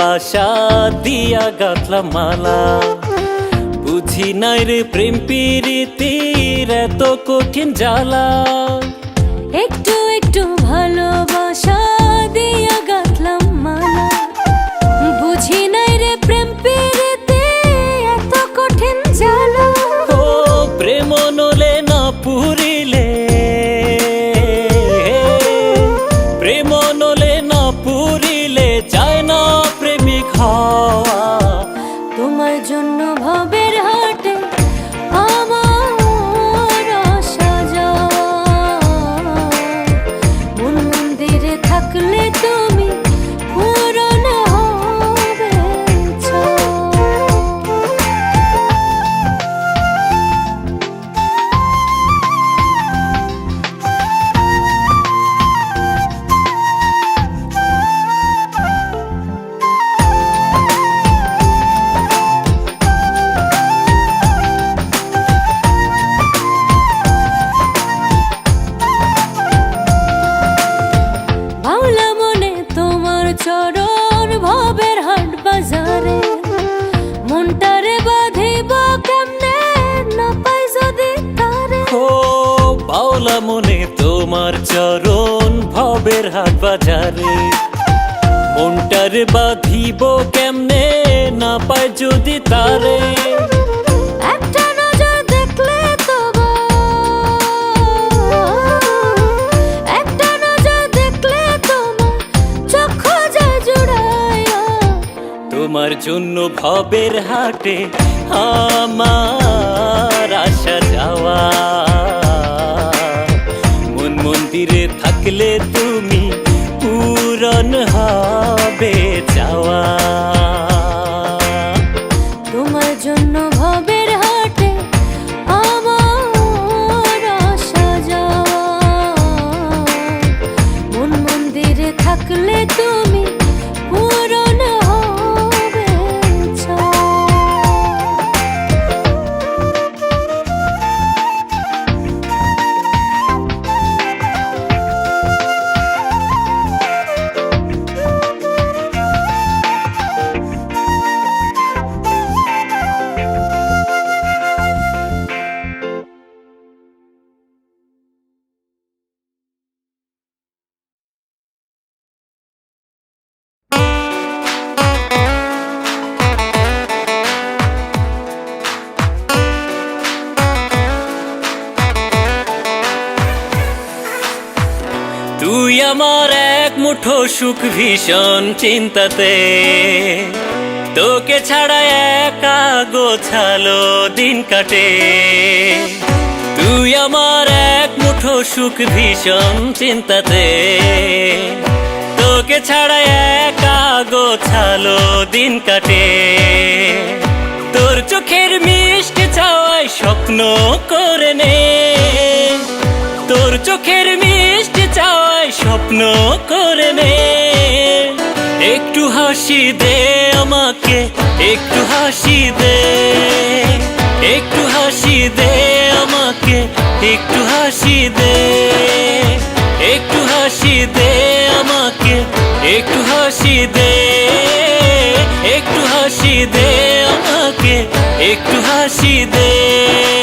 বাসা দিয়া গাথলাম মালা। বুঝি নাই রে প্রেম পিরিতির এত কঠিন জ্বালা। একটু একটু ভালোবাসা দিয়া গাথলাম মালা। বুঝি নাই রে প্রেম থাকলে তুমি মনে তোমার চরণ ভবের হাট বাজারে। মনটার বাঁধিব কেমনে? না পায় যদি তারে। তোমার জন্য ভবের হাটে আমার আশা যাওয়া। তুমি পূরণ হবে যাওয়া আমার এক মুঠো সুখ ভীষণ চিন্তাতে। তোকে ছাড়া একা গোছালো দিন কাটে। তুই আমার এক মুঠো সুখ ভীষণ চিন্তাতে। তোকে ছাড়া একা গোছালো দিন কাটে। তোর চোখের মিষ্টি চাওয়ায় স্বপ্ন করে নে। স্বপ্ন করে নে একটু হাসি দে আমাকে, একটু হাসি দে। একটু হাসি দে আমাকে, একটু হাসি দে। একটু হাসি দে আমাকে, একটু হাসি দে। একটু হাসি দে আমাকে, একটু হাসি দে।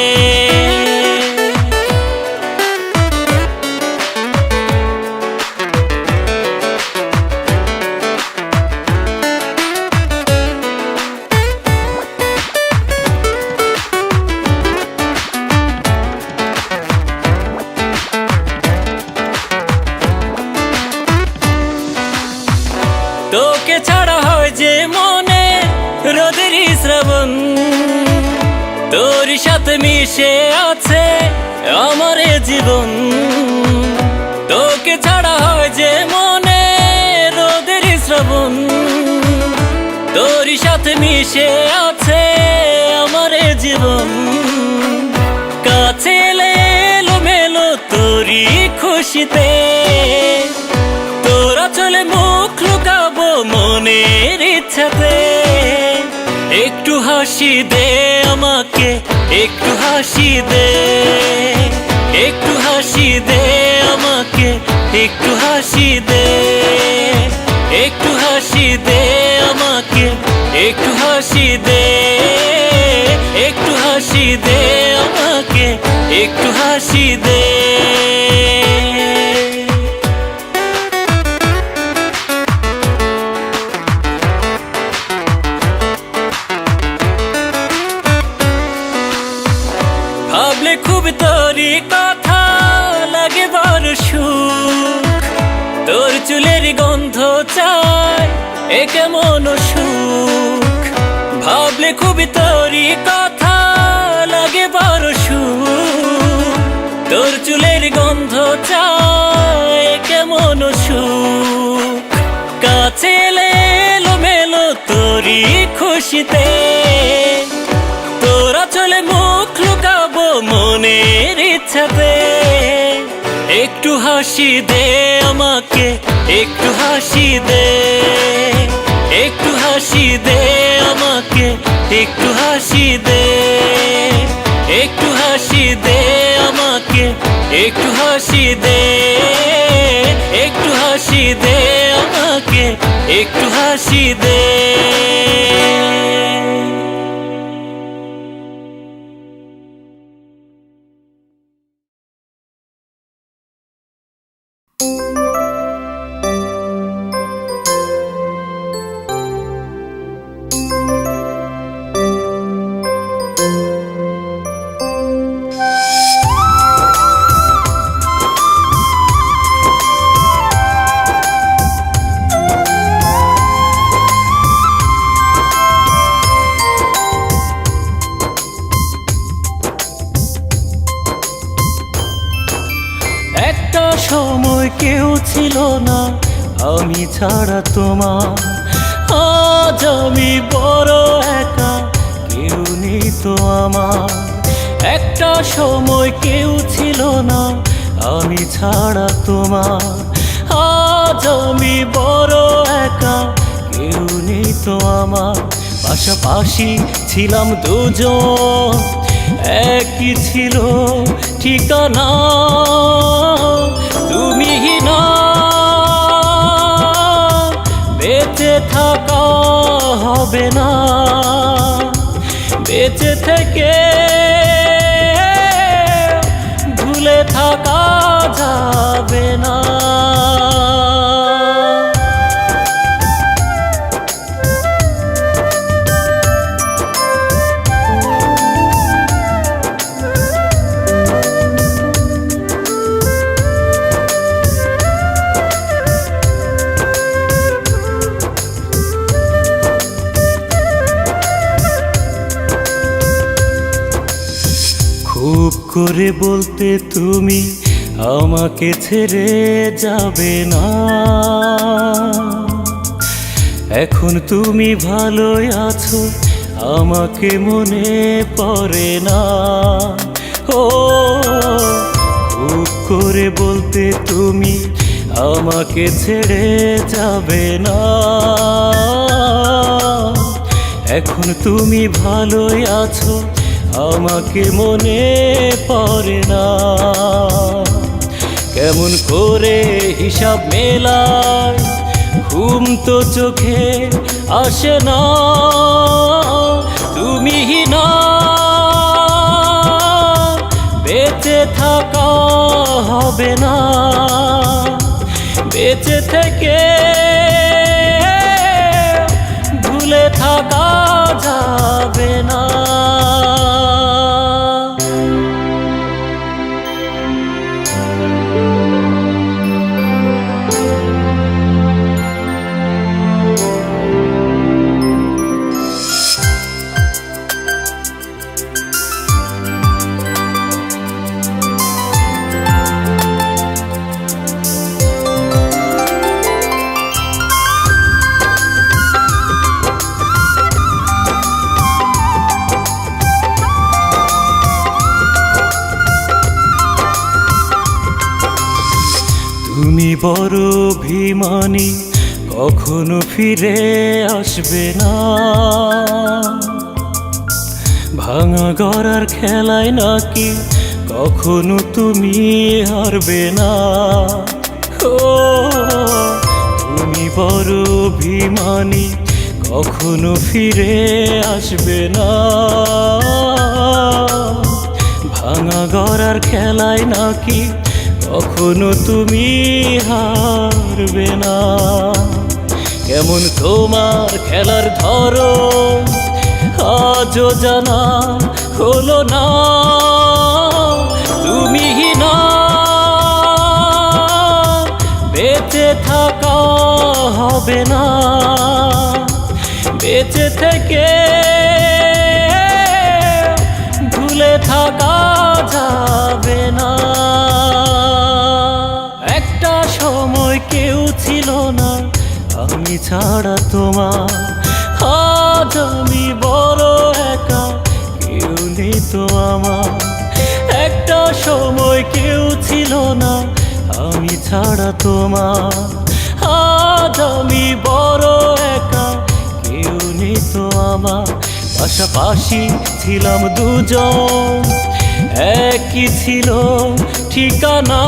তোর সাথে মিশে আছে আমার জীবন। কাছে এলো মেলো তোরই খুশিতে। তোরা চলে মুখ লুকাবো মনের ইচ্ছাতে। একটু হাসি দে আমাকে, একটু হাসি দে। একটু হাসি দে আমাকে, একটু হাসি দে। দে, একটু হাসি দে আমাকে, একটু হাসি দে। ভাবলে খুব তোরই কথা, লাগে বড় সুখ। তোর চুলের গন্ধ চাই এ কেমন সুখ ভাবলে খুব তোরই কথা লাগে বড় সুখ তোর চুলের গন্ধ এ কেমন সুখ। কাছে এলো মেলো তোরই খুশিতে। তোরা চলে মুখ লুকাবো মনের ইচ্ছাতে। একটু হাসি দে আমাকে, একটু হাসি দে। একটু হাসি দে আমাকে, একটু হাসি দে। একটু হাসি দে আমাকে, একটু হাসি দে। একটু হাসি দে আমাকে, একটু হাসি দে। একটা কেউ আমার। একটা সময় কেউ ছিল না, আমি ছাড়া তোমার। আজ আমি বড় একা, কেউ নেই তো আমার। পাশাপাশি ছিলাম দুজন, একই ছিল ঠিকানা। তুমি না, বেঁচে থাকা হবে না। বেঁচে থেকে ভুলে থাকা যাবে না। বলতে তুমি আমাকে ছেড়ে যাবে না। এখন তুমি ভালোই আছো, আমাকে মনে পড়ে না। ও, খুব করে বলতে তুমি আমাকে ছেড়ে যাবে না। এখন তুমি ভালোই আছো আমাকে মনে পড়ে না। কেমন করে হিসাব মেলায়, ঘুম তো চোখে আসে না। তুমি না বেঁচে থাকা হবে না। বেঁচে থেকে তুমি বড় অভিমানী, কখনো ফিরে আসবে না। ভাঙা গড়ার খেলায় নাকি কখনো তুমি হারবে না। ও, তুমি বড় অভিমানী, কখনো ফিরে আসবে না। ভাঙা গড়ার খেলায় নাকি কখনো তুমি হারবে না। কেমন তোমার খেলার ধরো আজও জানা হলো না। তুমি না বেঁচে থাকা হবে না। বেঁচে থেকে ভুলে থাকা যাবে না। ছিল না, আমি ছাড়া তোমার। আজ আমি বড় একা, কেউ নেই তো আমার। একটা সময় কেউ ছিল না, আমি ছাড়া তোমার। আজ আমি বড় একা, কেউ নেই তো আমার। পাশাপাশি ছিলাম দুজন, একই ছিল ঠিকানা।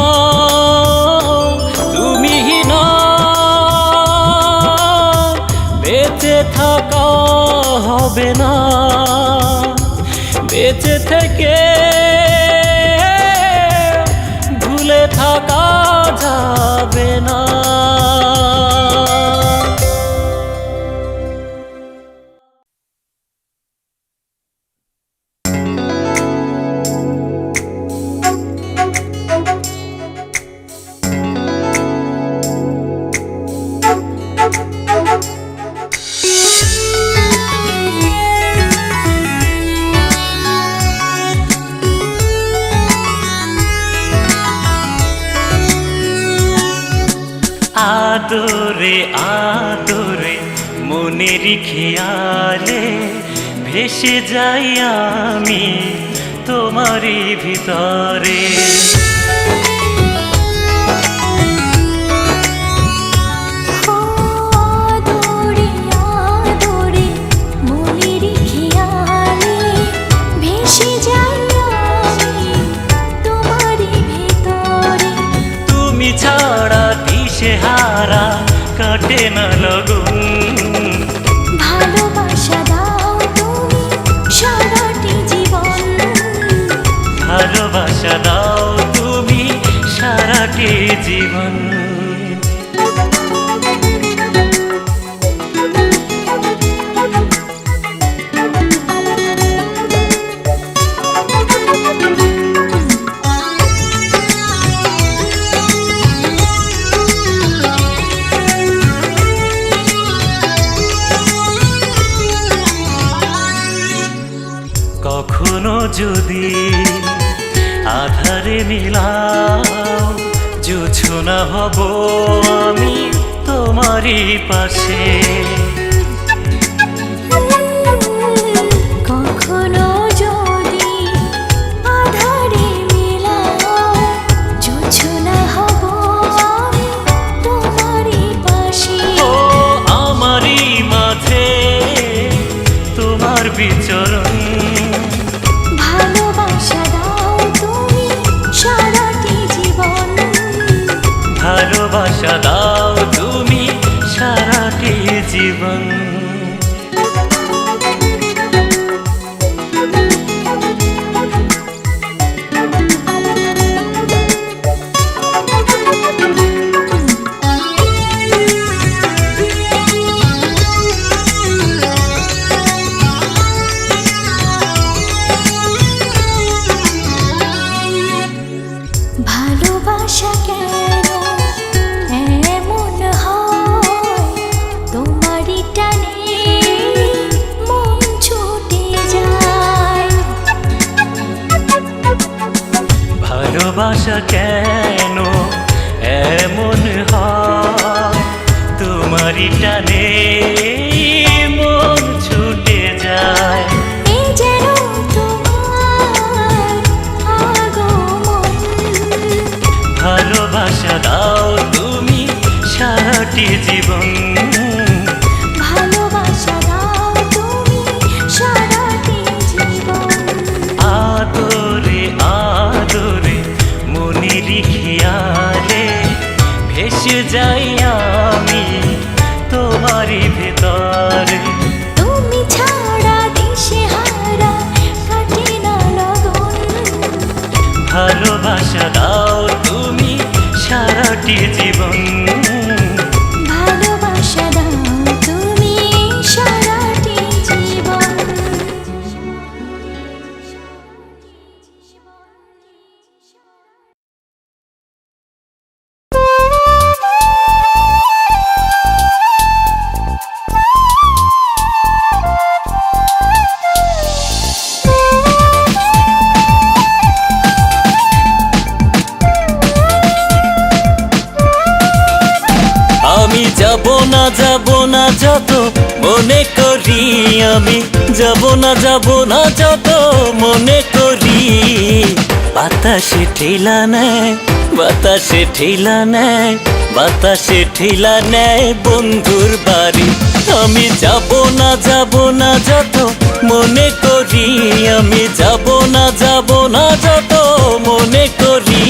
বেঁচে থাকা হবে না। বেঁচে থেকে ভুলে থাকা যাবে না। ভেসে যাই আমি তোমারই ভিতরে। যদি আধারে মিলাও জুছনা হব আমি তোমারই পাশে। ভালোবাসা কেন? এমন হয় তোমারই টানে মন ছুটে যায়। ভালোবাসা দাও তুমি সারাটি জীবন। মনে করি। বাতাসে ঠেলা নেয়, বাতাসে ঠেলা নেয়, বাতাসে ঠেলা নেয় বন্ধুর বাড়ি। আমি যাব না যাব না, যত মনে করি। আমি যাব না যাব না, যত মনে করি।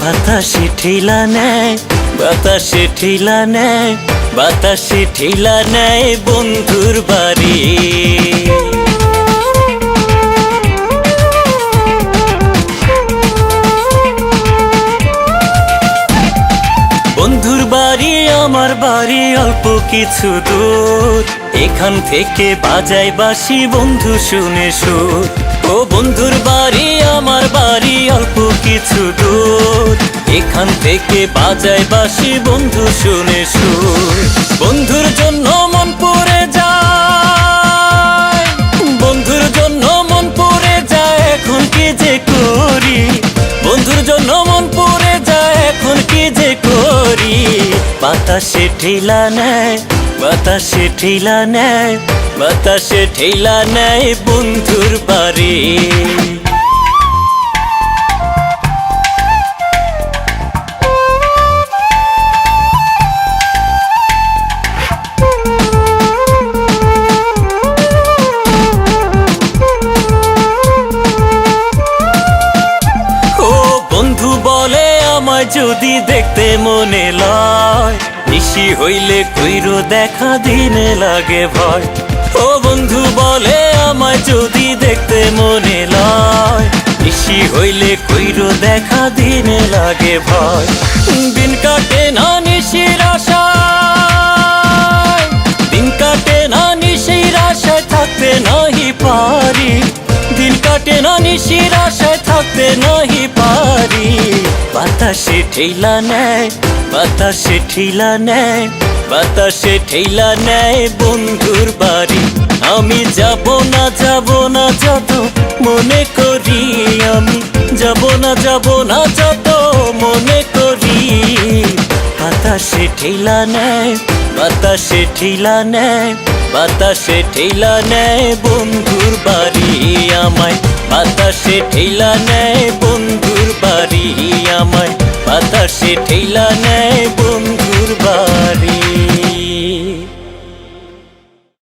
বাতাসে ঠেলা নেয়, বাতাসে ঠেলা নেয়, বাতাসে ঠেলা নেয় বন্ধুর বাড়ি। বন্ধুর বাড়ি, আমার বাড়ি, অল্প কিছু দূর। এখান থেকে বাজাই বাসি বন্ধু শুনে সুর। ও বন্ধুর বাড়ি, আমার বাড়ি, অল্প কিছু দূর। এখান থেকে বাজাই বাসি বন্ধু শুনে সুর। বন্ধুর জন্য মন বাতাসে ঠেলা নেয় বাতাসে ঠেলা নেয় বাতাসে ঠেলা নেয় বন্ধুর বাড়ি। নিশি হইলে কইরো দেখা দিনে লাগে ভয়। ও বন্ধু, বলে আমায় যদি দেখতে মনে লয়। নিশি হইলে কইরো দেখা দিনে লাগে ভয়। দিন কাটে না নিশির আশায়। দিন কাটে না নিশির আশায় থাকতে নাহি পারি। দিন কাটে না নিশির আশায় থাকতে নাহি পারি। বাতাসে ঠেলা নেয়, বাতাসে ঠেলা নেয়, বাতাসে ঠেলা নেয় বন্ধুর বাড়ি। আমি যাব না যাব না, যত মনে করি আমি। যাব না যাব না, যত মনে করি। বাতাসে ঠেলা নেয়, বাতাসে ঠেলা নেয়, বাতাসে ঠেলা নেয় বন্ধুর বাড়ি আমায়। বাতাসে ঠেলা নেয় বন্ধুর বাড়ি। আমায় বাতাসে ঠেলা নেয় বন্ধুর বাড়ি।